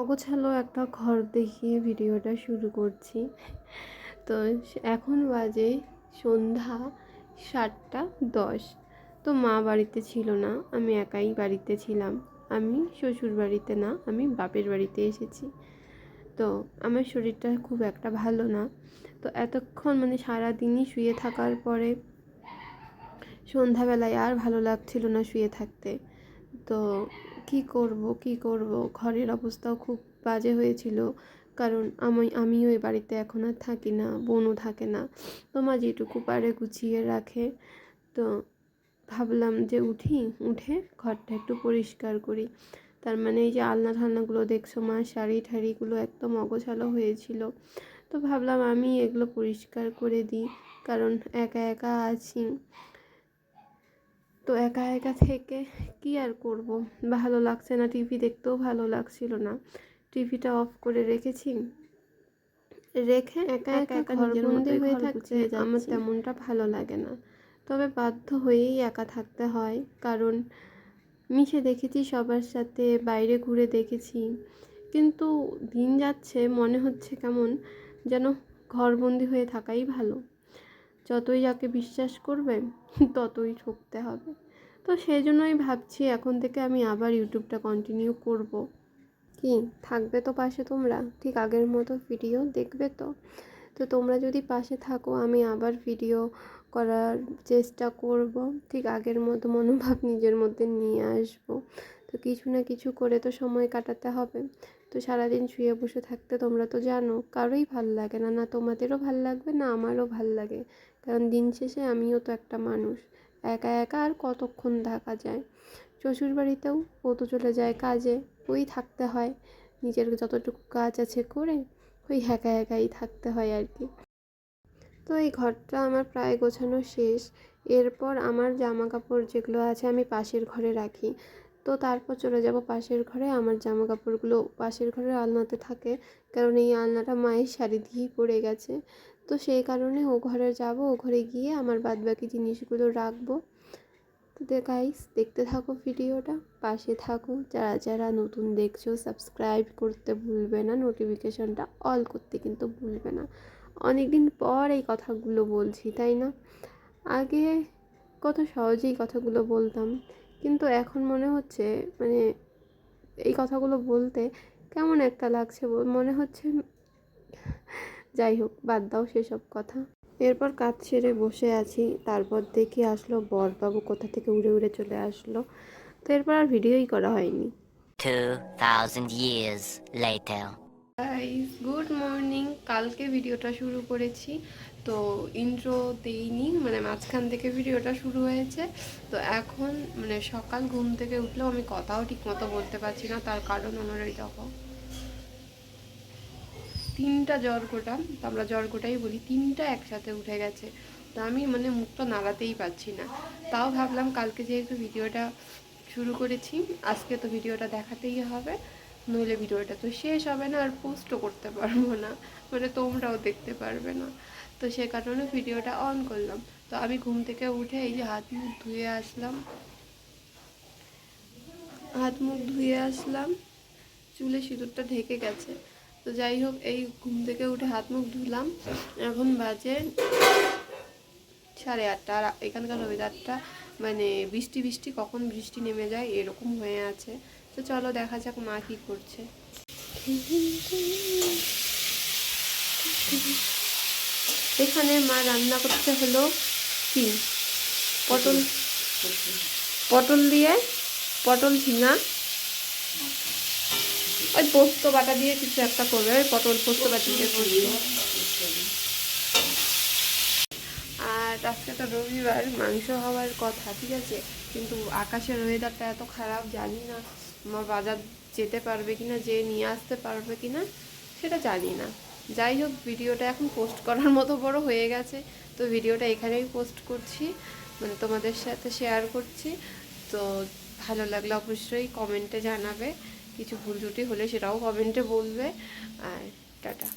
অগোছালো একটা ঘর দেখিয়ে ভিডিওটা শুরু করছি। তো এখন বাজে সন্ধ্যা সাতটা দশ। তো মা বাড়িতে ছিল না, আমি একাই বাড়িতে ছিলাম। আমি শ্বশুর বাড়িতে না, আমি বাপের বাড়িতে এসেছি। তো আমার শরীরটা খুব একটা ভালো না। তো এতক্ষণ মানে সারাদিনই শুয়ে থাকার পরে সন্ধ্যাবেলায় আর ভালো লাগছিল না শুয়ে থাকতে। তো কি করব কি করব? ঘরের অবস্থাও খুব বাজে হয়েছিল। কারণ আমি, আমিও এই বাড়িতে এখন আর থাকি না, বোনও থাকে না। তো মা যেটুকু পারে গুছিয়ে রাখে। তো ভাবলাম যে উঠি, উঠে ঘরটা একটু পরিষ্কার করি। তার মানে এই যে আলনা ঠালনাগুলো দেখছ মা, শাড়ি ঠাড়িগুলো একদম অগোছালো হয়েছিল। তো ভাবলাম আমি এগুলো পরিষ্কার করে দিই। কারণ একা একা আছি। তো একা একা থেকে কি আর করব? ভালো লাগছে না টিভি দেখতেও ভালো লাগছিল না। টিভিটা অফ করে রেখেছি। রেখে একা একা একা নিজের মধ্যে হয়ে থাকছে আমার তেমনটা ভালো লাগে না। তবে বাধ্য হয়েই একা থাকতে হয় কারণ মিশে দেখেছি সবার সাথে বাইরে ঘুরে দেখেছি। কিন্তু দিন যাচ্ছে মনে হচ্ছে কেমন যেন ঘরবন্দি হয়ে থাকাই ভালো। যতই যাকে বিশ্বাস করবে ততই ঠকতে হবে। তো সেই জন্যই ভাবছি এখন থেকে আমি আবার ইউটিউবটা কন্টিনিউ করব। কি? থাকবে তো পাশে তোমরা? ঠিক আগের মতো ভিডিও দেখবে তো? তো তোমরা যদি পাশে থাকো, আমি আবার ভিডিও করার চেষ্টা করব। ঠিক আগের মতো মনোভাব নিজের মধ্যে নিয়ে আসব। তো কিছু না কিছু করে তো সময় কাটাতে হবে। তো সারাদিন শুয়ে বসে থাকতে তোমরা তো জানো, কারোই ভালো লাগে না। না তোমাদেরও ভালো লাগবে, না আমারও ভালো লাগে। কারণ দিন শেষে আমিও তো একটা মানুষ। একা একা আর কতক্ষণ থাকা যায়? শ্বশুর বাড়িতেও ও তো চলে যায় কাজে, ওই থাকতে হয়। নিজের যতটুকু কাজ আছে করে ওই একা একাই থাকতে হয় আর কি। তো এই ঘরটা আমার প্রায় গোছানো শেষ। এরপর আমার জামা কাপড় যেগুলো আছে আমি পাশের ঘরে রাখি। তো তারপর চলে যাব পাশের ঘরে। আমার জামা কাপড়গুলো পাশের ঘরে আলনাতে থাকে। কারণ এই আলনাটা মায়ের শাড়ি দিয়েই পড়ে গেছে। তো সেই কারণে ও ঘরে যাব, ও ঘরে গিয়ে আমার বাদবাকি জিনিসগুলো রাখব। তো গাইস দেখতে থাকো ভিডিওটা, পাশে থাকো। যারা যারা নতুন দেখছ সাবস্ক্রাইব করতে ভুলবে না নোটিফিকেশনটা অল করতে কিন্তু ভুলবে না। অনেক দিন পর এই কথাগুলো বলছি, তাই না? আগে কত সহজেই কথাগুলো বলতাম, কিন্তু এখন মনে হচ্ছে মানে এই কথাগুলো বলতে কেমন একটা লাগছে, মনে হচ্ছে যাই হোক বাদ দাও সেসব কথা। এরপর কাজ ছেড়ে বসে আছি। তারপর দেখি আসলো বরবাবু কোথা থেকে উড়ে উড়ে চলে আসলো। তো এরপর আর ভিডিওই করা হয়নি। 2000 years later. Guys good morning কালকে ভিডিওটা শুরু করেছি। তো ইন্ট্রো দেইনি মানে মাঝখান থেকে ভিডিওটা শুরু হয়েছে। তো এখন মানে সকাল ঘুম থেকে উঠলেও আমি কথাও ঠিক মতো বলতে পারছি না। তার কারণ ওনারই দেখো। তিনটা জ্বর গোটা তো আমরা জ্বর গোটাই বলি, তিনটা একসাথে উঠে গেছে। তো আমি মানে মুখটা নাড়াতেই পারছি না। তাও ভাবলাম কালকে যেহেতু ভিডিওটা শুরু করেছি, আজকে তো ভিডিওটা দেখাতেই হবে, নইলে ভিডিওটা তো শেষ হবে না আর পোস্টও করতে পারব না। মানে তোমরাও দেখতে পারবে না। তো সে কারণে ভিডিওটা অন করলাম। তো আমি ঘুম থেকে উঠে এই যে হাত মুখ ধুয়ে আসলাম। হাত মুখ ধুয়ে আসলাম। চুলে সিঁদুরটা ঢেকে গেছে। তো যাই হোক এই ঘুম থেকে উঠে হাত মুখ ধুলাম। এখন বাজে সাড়ে আটটা। আর এখানকার ওয়েদারটা মানে বৃষ্টি বৃষ্টি কখন বৃষ্টি নেমে যায় এরকম হয়ে আছে। তো চলো দেখা যাক মা কি করছে। এখানে মা রান্না করতে হলো কি? পটল। পটল। দিয়ে পটল ঝিঙা। ওই পোস্ত বাটা দিয়ে কিছু একটা করবে, ওই পটল পোস্ত বাটা দিয়ে করবে আর আজকে তো রবিবার, মাংস হওয়ার কথা, ঠিক আছে? কিন্তু আকাশের ওয়েদারটা এত খারাপ, জানি না আমার বাজার যেতে পারবে কি না যে নিয়ে আসতে পারবে কি না সেটা জানি না। যাই হোক, ভিডিওটা এখন পোস্ট করার মতো বড় হয়ে গেছে, তো ভিডিওটা এখানেই পোস্ট করছি মানে তোমাদের সাথে শেয়ার করছি। তো ভালো লাগলে অবশ্যই কমেন্টে জানাবে। কিছু ভুল ত্রুটি হলে সেটাও কমেন্টে বলবে। আর টাটা।